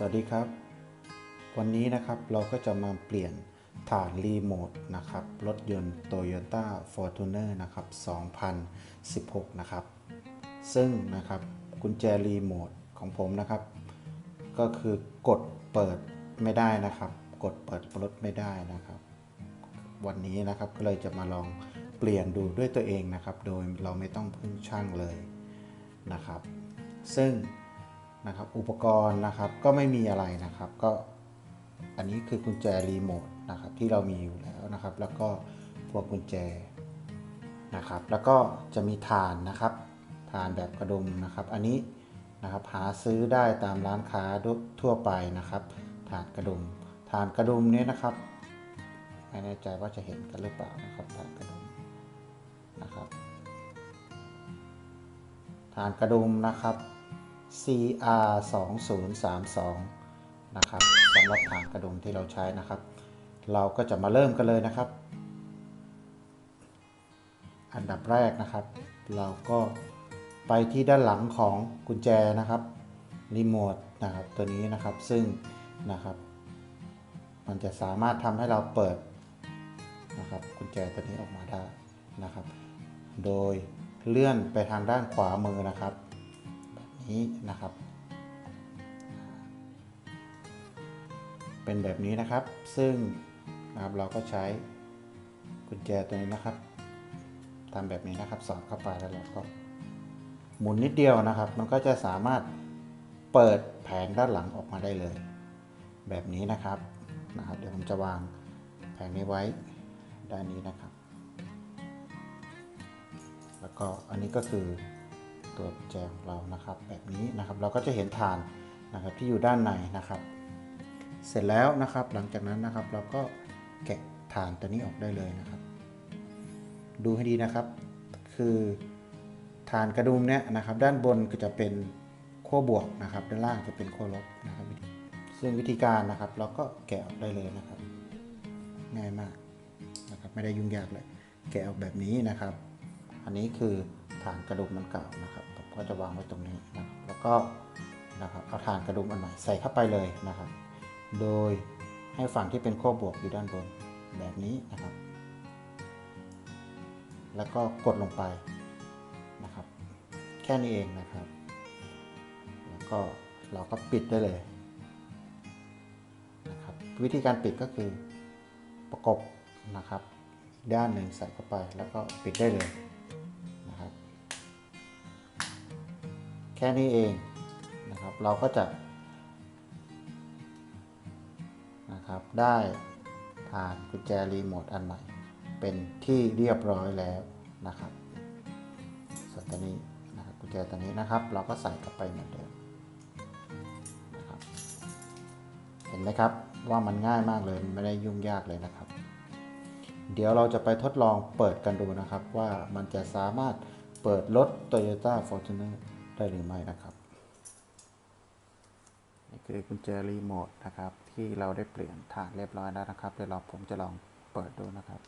สวัสดีครับ วันนี้นะครับเราก็จะมาเปลี่ยนฐานรีโมทนะครับ รถยนต์ Toyota Fortuner นะครับ 2016 นะครับ ซึ่งนะครับกุญแจรีโมทของผมนะครับ ก็คือกดเปิดไม่ได้นะครับ กดเปิดรถไม่ได้นะครับ วันนี้นะครับก็เลยจะมาลองเปลี่ยนดูด้วยตัวเองนะครับ โดยเราไม่ต้องพึ่งช่างเลยนะครับ ซึ่ง นะครับ อุปกรณ์นะครับก็ไม่มีอะไรนะครับ ก็อันนี้คือกุญแจรีโมทนะครับที่เรามีอยู่แล้วนะครับ แล้วก็พวกกุญแจนะครับ แล้วก็จะมีฐานนะครับฐานแบบกระดุมนะครับ อันนี้นะครับหาซื้อได้ตามร้านค้าทั่วไปนะครับฐานกระดุมฐานกระดุมเนี้นะครับไม่แน่ใจว่าจะเห็นกันหรือเปล่านะครับฐานกระดุมนะครับฐานกระดุมนะครับ CR 2032นะครับสำหรับฐานกระดุมที่เราใช้นะครับ เราก็จะมาเริ่มกันเลยนะครับ อันดับแรกนะครับ เราก็ไปที่ด้านหลังของกุญแจนะครับรีโมทนะครับตัวนี้นะครับซึ่งนะครับ มันจะสามารถทำให้เราเปิดนะครับกุญแจตัวนี้ออกมาได้นะครับ โดยเลื่อนไปทางด้านขวามือนะครับ นี้นะครับ เป็นแบบนี้นะครับ ซึ่งนะครับเราก็ใช้กุญแจตัวนี้นะครับทำแบบนี้นะครับสอดเข้าไปแล้วเราก็หมุนนิดเดียวนะครับ มันก็จะสามารถเปิดแผงด้านหลังออกมาได้เลย แบบนี้นะครับนะครับ เดี๋ยวผมจะวางแผงนี้ไว้ด้านนี้นะครับ แล้วก็อันนี้ก็คือ ตัวกุญแจของเรานะครับ แบบนี้นะครับเราก็จะเห็นฐานนะครับที่อยู่ด้านในนะครับ เสร็จแล้วนะครับหลังจากนั้นนะครับเราก็แกะฐานตัวนี้ออกได้เลยนะครับ ดูให้ดีนะครับ คือฐานกระดุมเนี่ยนะครับ ด้านบนก็จะเป็นขั้วบวกนะครับ ด้านล่างจะเป็นขั้วลบนะครับ ซึ่งวิธีการนะครับ เราก็แกะออกได้เลยนะครับ ง่ายมากนะครับ ไม่ได้ยุ่งยากเลย แกะออกแบบนี้นะครับ อันนี้คือ ฐานกระดุมมันเก่านะครับ ผมก็จะวางไว้ตรงนี้นะครับ แล้วก็นะครับเอาฐานกระดุมอันใหม่ใส่เข้าไปเลยนะครับ โดยให้ฝั่งที่เป็นขั้วบวกอยู่ด้านบนแบบนี้นะครับ แล้วก็กดลงไปนะครับ แค่นี้เองนะครับ แล้วก็เราก็ปิดได้เลยนะครับ วิธีการปิดก็คือประกบนะครับ ด้านหนึ่งใส่เข้าไปแล้วก็ปิดได้เลย แค่นี้เองนะครับ เราก็จะนะครับได้ฐานกุญแจรีโมทอันใหม่ เป็นที่เรียบร้อยแล้วนะครับส่วนตัวนี้นะครับกุญแจตัวนี้นะครับ เราก็ใส่เข้าไปเหมือนเดิมนะครับเห็นไหมครับว่ามันง่ายมากเลยไม่ได้ยุ่งยากเลยนะครับ เดี๋ยวเราจะไปทดลองเปิดกันดูนะครับ ว่ามันจะสามารถเปิดรถ Toyota Fortuner ได้หรือไม่นะครับ นี่คือกุญแจรีโมทนะครับ ที่เราได้เปลี่ยนฐานเรียบร้อยแล้วนะครับ เดี๋ยวเราผมจะลองเปิดดูนะครับ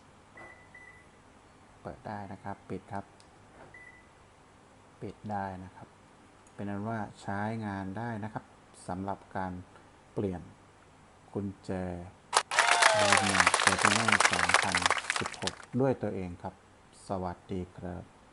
เปิดได้นะครับ ปิดครับ ปิดได้นะครับ เป็นนั้นว่าใช้งานได้นะครับสำหรับการเปลี่ยนกุญแจรีโมท Fortuner 2016ด้วยตัวเองครับ สวัสดีครับ